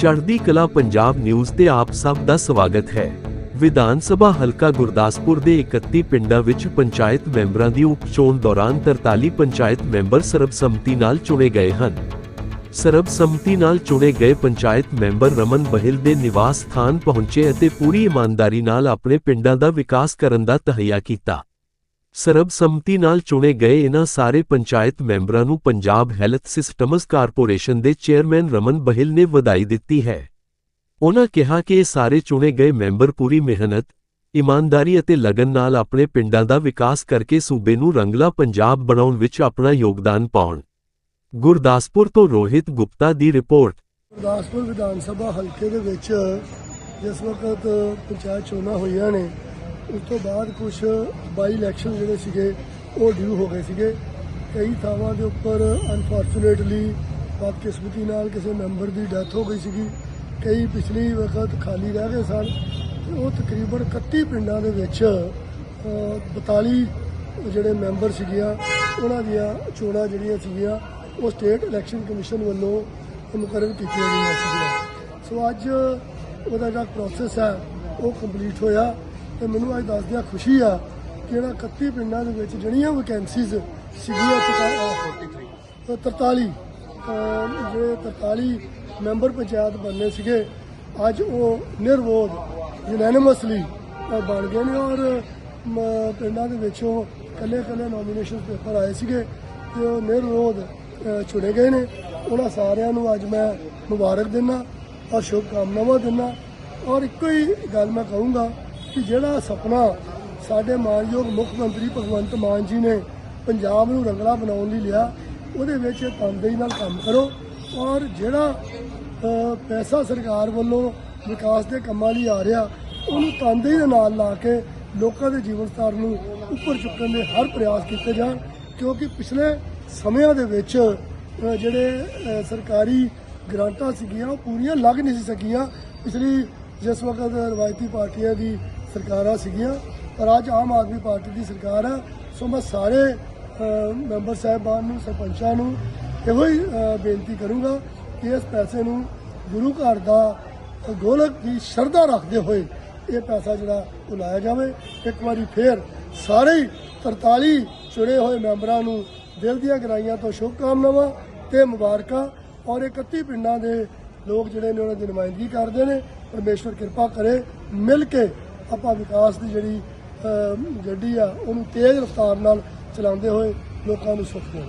ਚੜ੍ਹਦੀ ਕਲਾ ਪੰਜਾਬ ਨਿਊਜ਼ ਤੇ ਆਪ ਸਭ ਦਾ ਸਵਾਗਤ ਹੈ। ਵਿਧਾਨ ਸਭਾ ਹਲਕਾ ਗੁਰਦਾਸਪੁਰ ਦੇ 31 ਪਿੰਡਾਂ ਵਿੱਚ ਪੰਚਾਇਤ ਮੈਂਬਰਾਂ ਦੀ ਉਪਚੋਣ ਦੌਰਾਨ 43 ਪੰਚਾਇਤ ਮੈਂਬਰ ਸਰਬਸੰਮਤੀ ਨਾਲ ਚੁਣੇ ਗਏ ਹਨ। ਸਰਬਸੰਮਤੀ ਨਾਲ ਚੁਣੇ ਗਏ ਪੰਚਾਇਤ ਮੈਂਬਰ ਰਮਨ ਬਹਿਲ ਦੇ ਨਿਵਾਸ ਸਥਾਨ ਪਹੁੰਚੇ ਅਤੇ ਪੂਰੀ ਇਮਾਨਦਾਰੀ ਨਾਲ ਆਪਣੇ ਪਿੰਡਾਂ ਦਾ ਵਿਕਾਸ ਕਰਨ ਦਾ ਤਹਈਆ ਕੀਤਾ। ਸਰਬਸੰਮਤੀ ਨਾਲ ਚੁਣੇ ਗਏ ਇਨ੍ਹਾਂ ਸਾਰੇ ਪੰਚਾਇਤ ਮੈਂਬਰਾਂ ਨੂੰ ਪੰਜਾਬ ਹੈਲਥ ਸਿਸਟਮਜ਼ ਕਾਰਪੋਰੇਸ਼ਨ ਦੇ ਚੇਅਰਮੈਨ ਰਮਨ ਬਹਿਲ ਨੇ ਵਧਾਈ ਦਿੱਤੀ ਹੈ। ਉਨ੍ਹਾਂ ਕਿਹਾ ਕਿ ਇਹ ਸਾਰੇ ਚੁਣੇ ਗਏ ਮੈਂਬਰ ਪੂਰੀ ਮਿਹਨਤ, ਇਮਾਨਦਾਰੀ ਅਤੇ ਲਗਨ ਨਾਲ ਆਪਣੇ ਪਿੰਡਾਂ ਦਾ ਵਿਕਾਸ ਕਰਕੇ ਸੂਬੇ ਨੂੰ ਰੰਗਲਾ ਪੰਜਾਬ ਬਣਾਉਣ ਵਿੱਚ ਆਪਣਾ ਯੋਗਦਾਨ ਪਾਉਣ। ਗੁਰਦਾਸਪੁਰ ਤੋਂ ਰੋਹਿਤ ਗੁਪਤਾ ਦੀ ਰਿਪੋਰਟ। ਗੁਰਦਾਸਪੁਰ ਵਿਧਾਨ ਸਭਾ ਹਲਕੇ ਦੇ ਵਿੱਚ ਜਿਸ ਵਕਤ ਪੰਚਾਇਤ ਚੋਣਾਂ ਹੋਈਆਂ ਨੇ ਉਸ ਤੋਂ ਬਾਅਦ ਕੁਝ ਬਾਈ ਇਲੈਕਸ਼ਨ ਜਿਹੜੇ ਸੀਗੇ ਉਹ ਡਿਊ ਹੋ ਗਏ ਸੀਗੇ। ਕਈ ਥਾਵਾਂ ਦੇ ਉੱਪਰ ਅਨਫੋਰਚੂਨੇਟਲੀ ਬਦਕਿਸਮਤੀ ਨਾਲ ਕਿਸੇ ਮੈਂਬਰ ਦੀ ਡੈਥ ਹੋ ਗਈ ਸੀਗੀ। ਕਈ ਪਿਛਲੀ ਵਕਤ ਖਾਲੀ ਰਹਿ ਗਏ ਸਨ। ਤੇ ਉਹ ਤਕਰੀਬਨ 31 ਪਿੰਡਾਂ ਦੇ ਵਿੱਚ ਅ, 42 ਜਿਹੜੇ ਮੈਂਬਰ ਸੀਗੀਆਂ ਉਹਨਾਂ ਦੀਆਂ ਚੋਣਾਂ ਜਿਹੜੀਆਂ ਸੀਗੀਆਂ ਉਹ ਸਟੇਟ ਇਲੈਕਸ਼ਨ ਕਮਿਸ਼ਨ ਵੱਲੋਂ ਮੁਕਰਰ ਕੀਤੀਆਂ ਗਈਆਂ ਸੀਗੀਆਂ। ਸੋ ਅੱਜ ਉਹਦਾ ਜਿਹੜਾ ਪ੍ਰੋਸੈਸ ਹੈ ਉਹ ਕੰਪਲੀਟ ਹੋਇਆ। ਤੇ ਮੈਨੂੰ ਅੱਜ ਦੱਸਦਿਆਂ ਖੁਸ਼ੀ ਆ ਕਿ ਇਹਨਾਂ 31 ਪਿੰਡਾਂ ਦੇ ਵਿੱਚ ਜਿਹੜੀਆਂ ਵੈਕੈਂਸੀਜ਼ ਸੀਗੀਆਂ ਤੇ 43 ਜਿਹੜੇ 43 ਮੈਂਬਰ ਪੰਚਾਇਤ ਬਣਨੇ ਸੀਗੇ, ਅੱਜ ਉਹ ਨਿਰਵੋਧ ਯੂਨੈਨਿਮਸਲੀ ਬਣ ਗਏ ਨੇ ਔਰ ਪਿੰਡਾਂ ਦੇ ਵਿੱਚੋਂ ਕੱਲੇ ਕੱਲੇ ਨੋਮੀਨੇਸ਼ਨ ਪੇਪਰ ਆਏ ਸੀਗੇ ਤੇ ਉਹ ਨਿਰਵੋਧ ਚੁਣੇ ਗਏ ਨੇ। ਉਹਨਾਂ ਸਾਰਿਆਂ ਨੂੰ ਅੱਜ ਮੈਂ ਮੁਬਾਰਕ ਦਿੰਦਾ ਔਰ ਸ਼ੁਭ ਕਾਮਨਾਵਾਂ ਦਿੰਦਾ ਔਰ ਇੱਕੋ ਹੀ ਗੱਲ ਮੈਂ ਕਹੂੰਗਾ ਕਿ ਜਿਹੜਾ ਸੁਪਨਾ ਸਾਡੇ ਮਾਨਯੋਗ ਮੁੱਖ ਮੰਤਰੀ ਭਗਵੰਤ ਮਾਨ ਜੀ ਨੇ ਪੰਜਾਬ ਨੂੰ ਰੰਗਲਾ ਬਣਾਉਣ ਲਈ ਲਿਆ, ਉਹਦੇ ਵਿੱਚ ਤਨਦੇਹੀ ਨਾਲ ਕੰਮ ਕਰੋ ਔਰ ਜਿਹੜਾ ਪੈਸਾ ਸਰਕਾਰ ਵੱਲੋਂ ਵਿਕਾਸ ਦੇ ਕੰਮਾਂ ਲਈ ਆ ਰਿਹਾ, ਉਹਨੂੰ ਤਨਦੇਹੀ ਦੇ ਨਾਲ ਲਾ ਕੇ ਲੋਕਾਂ ਦੇ ਜੀਵਨ ਸਤਰ ਨੂੰ ਉੱਪਰ ਚੁੱਕਣ ਦੇ ਹਰ ਪ੍ਰਯਾਸ ਕੀਤੇ ਜਾਣ, ਕਿਉਂਕਿ ਪਿਛਲੇ ਸਮਿਆਂ ਦੇ ਵਿੱਚ ਜਿਹੜੇ ਸਰਕਾਰੀ ਗ੍ਰਾਂਟਾਂ ਸੀਗੀਆਂ, ਉਹ ਪੂਰੀਆਂ ਲੱਗ ਨਹੀਂ ਸੀ ਸਕੀਆਂ। ਪਿਛਲੀ ਜਿਸ ਵਕਤ ਰਵਾਇਤੀ ਪਾਰਟੀਆਂ ਦੀ ਸਰਕਾਰਾਂ ਸੀਗੀਆਂ, ਪਰ ਅੱਜ ਆਮ ਆਦਮੀ ਪਾਰਟੀ ਦੀ ਸਰਕਾਰ ਆ ਸੋ ਮੈਂ ਸਾਰੇ ਮੈਂਬਰ ਸਾਹਿਬਾਨ ਨੂੰ, ਸਰਪੰਚਾਂ ਨੂੰ ਇਹੋ ਹੀ ਬੇਨਤੀ ਕਰੂੰਗਾ ਕਿ ਇਸ ਪੈਸੇ ਨੂੰ ਗੁਰੂ ਘਰ ਦਾ ਗੋਲਕ ਦੀ ਸ਼ਰਧਾ ਰੱਖਦੇ ਹੋਏ ਇਹ ਪੈਸਾ ਜਿਹੜਾ ਉਹ ਲਾਇਆ ਜਾਵੇ। ਇੱਕ ਵਾਰੀ ਫੇਰ ਸਾਰੇ ਹੀ 43 ਚੁਣੇ ਹੋਏ ਮੈਂਬਰਾਂ ਨੂੰ ਦਿਲ ਦੀਆਂ ਗਰਾਈਆਂ ਤੋਂ ਸ਼ੁਭਕਾਮਨਾਵਾਂ ਤੇ ਮੁਬਾਰਕਾਂ ਔਰ 31 ਪਿੰਡਾਂ ਦੇ ਲੋਕ ਜਿਹੜੇ ਨੇ ਉਹਨਾਂ ਦੀ ਨੁਮਾਇੰਦਗੀ ਕਰਦੇ ਨੇ। ਪਰਮੇਸ਼ਵਰ ਕਿਰਪਾ ਕਰੇ, ਮਿਲ ਕੇ ਆਪਾਂ ਵਿਕਾਸ ਦੀ ਜਿਹੜੀ ਗੱਡੀ ਆ, ਉਹਨੂੰ ਤੇਜ਼ ਰਫ਼ਤਾਰ ਨਾਲ ਚਲਾਉਂਦੇ ਹੋਏ ਲੋਕਾਂ ਨੂੰ ਸੁੱਖ ਦੇਣ।